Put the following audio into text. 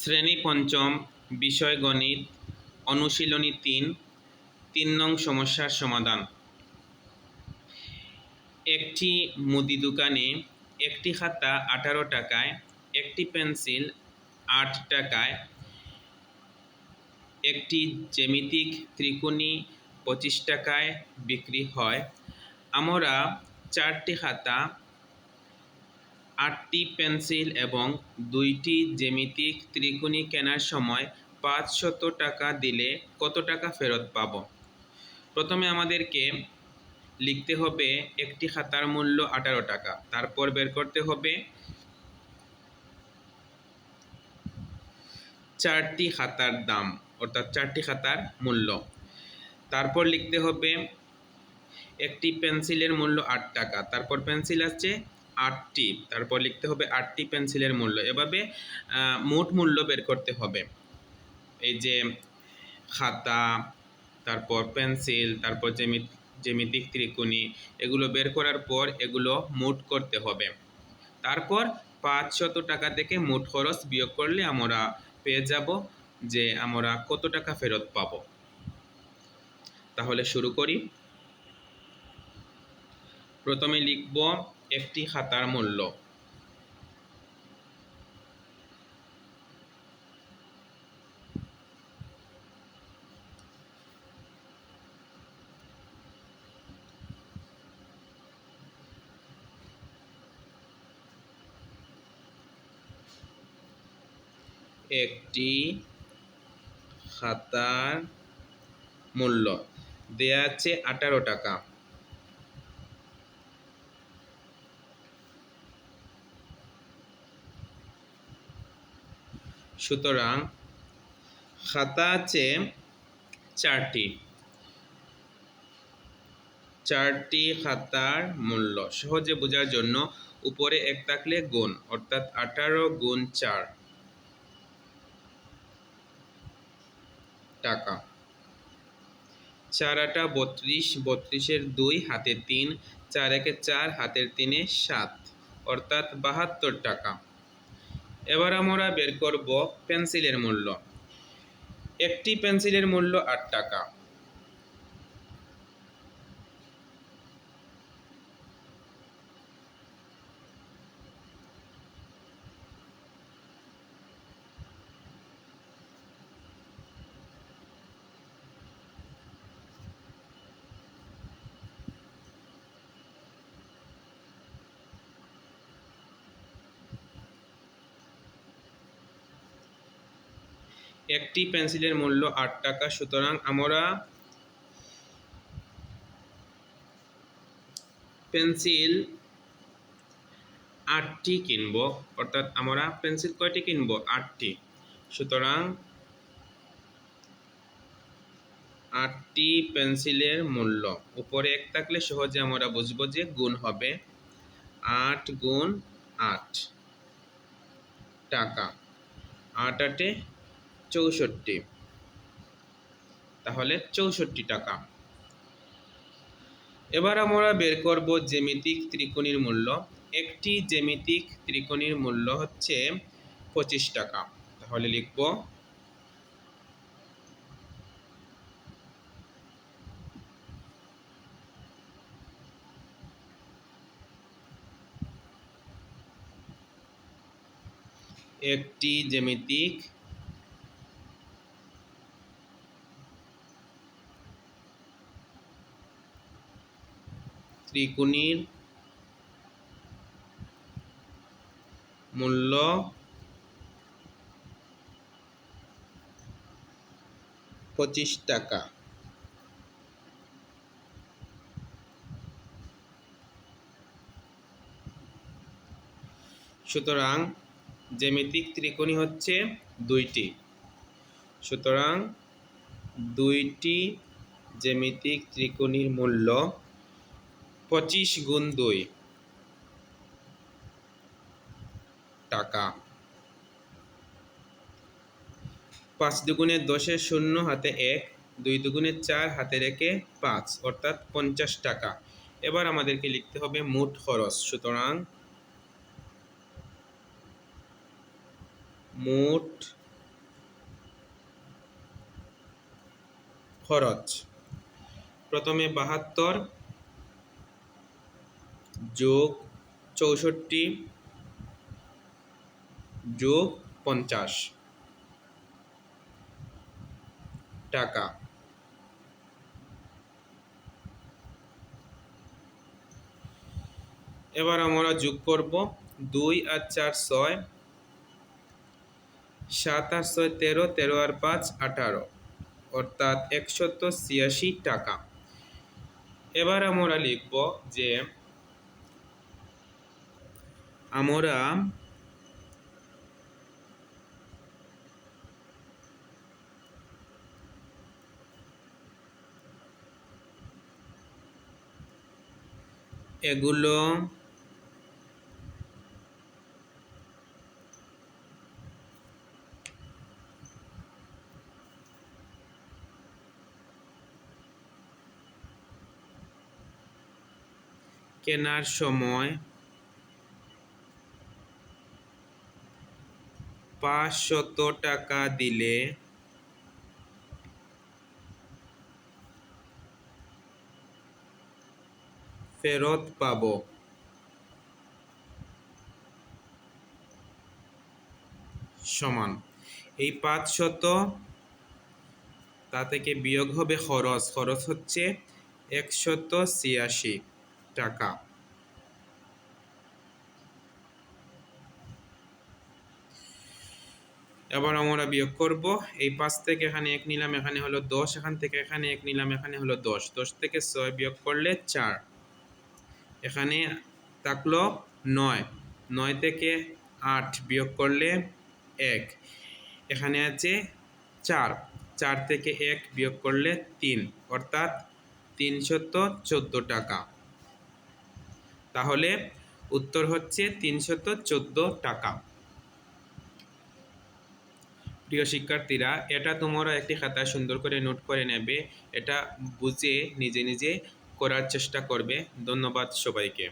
শ্রেণি পঞ্চম, বিষয় গণিত, অনুশীলনী তিন তিন নং সমস্যার সমাধান। একটি মুদি দোকানে একটি খাতা আঠারো টাকায়, একটি পেন্সিল আট টাকায়, একটি জ্যামিতিক ত্রিকোণী পঁচিশ টাকায় বিক্রি হয়। আমরা চারটি খাতা আটটি পেন্সিল এবং দুইটি জ্যামিতিক ত্রিকোণী কেনার সময় পাঁচশত টাকা দিলে কত টাকা ফেরত পাব? প্রথমে আমাদেরকে লিখতে হবে একটি খাতার মূল্য আঠারো টাকা। তারপর বের করতে হবে চারটি খাতার দাম, অর্থাৎ চারটি খাতার মূল্য। তারপর লিখতে হবে একটি পেন্সিলের মূল্য আট টাকা। তারপর পেন্সিল আছে আটটি তারপর লিখতে হবে আটটি পেন্সিলের মূল্য। এভাবে মোট মূল্য বের করতে হবে। এই যে খাতা, তারপর পেন্সিল, তারপর জ্যামি জ্যামিতিক ত্রিকোণী, এগুলো বের করার পর এগুলো মোট করতে হবে। তারপর পাঁচশত টাকা থেকে মোট খরচ বিয়োগ করলে আমরা পেয়ে যাব যে আমরা কত টাকা ফেরত পাবো। তাহলে শুরু করি। প্রথমে লিখব একটি খাতার মূল্য। একটি খাতার মূল্য। দেয়া আছে আঠারো টাকা। সুতরাং খাতা আছে চারটি। চারটি খাতার মূল্য। সহজে বোঝার জন্য উপরে এক থাকলে গুণ, অর্থাৎ আঠারো গুণ চার টাকা। চার আটা বত্রিশ, বত্রিশের দুই হাতে তিন, চার একে চার, হাতের তিনে সাত, অর্থাৎ বাহাত্তর টাকা। এবার আমরা বের করব পেন্সিলের মূল্য। একটি পেন্সিলের মূল্য আট টাকা। একটি পেন্সিলের মূল্য আট টাকা। সুতরাং আমরা পেন্সিল আটটি কিনব, অর্থাৎ আমরা পেন্সিল কয়টি কিনব? আটটি। সুতরাং আটটি পেন্সিলের মূল্য। উপরে এক থাকলে সহজে আমরা বুঝব যে গুণ হবে আট গুণ আট টাকা। আট আটে চৌষট্টি। তাহলে চৌষট্টি টাকা। এবার আমরা বের করব জ্যামিতিক ত্রিকোণীর মূল্য। একটি জ্যামিতিক ত্রিকোণীর মূল্য হচ্ছে পঁচিশ টাকা। তাহলে লিখব একটি জ্যামিতিক ত্রিকোণীর মূল্য পঁচিশ টাকা। সুতরাং জ্যামিতিক ত্রিকোণী হচ্ছে দুইটি। সুতরাং দুইটি জ্যামিতিক ত্রিকোণীর মূল্য পঁচিশ গুণ দুই। টাকা। পাঁচ দুগুণে দশে শূন্য হাতে এক, দুই দুগুণে চার হাতে রেখে পাঁচ, অর্থাৎ পঞ্চাশ টাকা। এবার আমাদেরকে লিখতে হবে মোট খরচ। সুতরাং মোট খরচ। প্রথমে বাহাত্তর যোগ চৌষট্টি যোগ পঞ্চাশ। টাকা। এবার আমরা যোগ করব দুই আর চার ছয়, সাত আর ছয় তেরো তেরো আর পাঁচ আঠারো, অর্থাৎ একশত ছিয়াশি টাকা। এবার আমরা লিখব যে আমরা এগুলো কেনার সময় পাঁচশত টাকা দিলে ফেরত পাব। সমান। এই পাঁচশত তা থেকে বিয়োগ হবে খরচ। খরচ হচ্ছে একশত ছিয়াশি টাকা। এবার আমরা বিয়োগ করব। এই পাঁচ থেকে এখানে এক নিলাম, এখানে হলো দশ, এখান থেকে এখানে এক নিলাম, এখানে হলো দশ। দশ থেকে ছয় বিয়োগ করলে চার। এখানে থাকল নয়। নয় থেকে আট বিয়োগ করলে এক। এখানে আছে চার। চার থেকে এক বিয়োগ করলে তিন। অর্থাৎ তিনশত চোদ্দ টাকা। তাহলে উত্তর হচ্ছে তিনশত চোদ্দ টাকা। প্রিয় শিক্ষার্থীরা, এটা তোমরা একটি খাতা সুন্দর করে নোট করে নেবে। এটা বুঝে নিজে নিজে করার চেষ্টা করবে। ধন্যবাদ সবাইকে।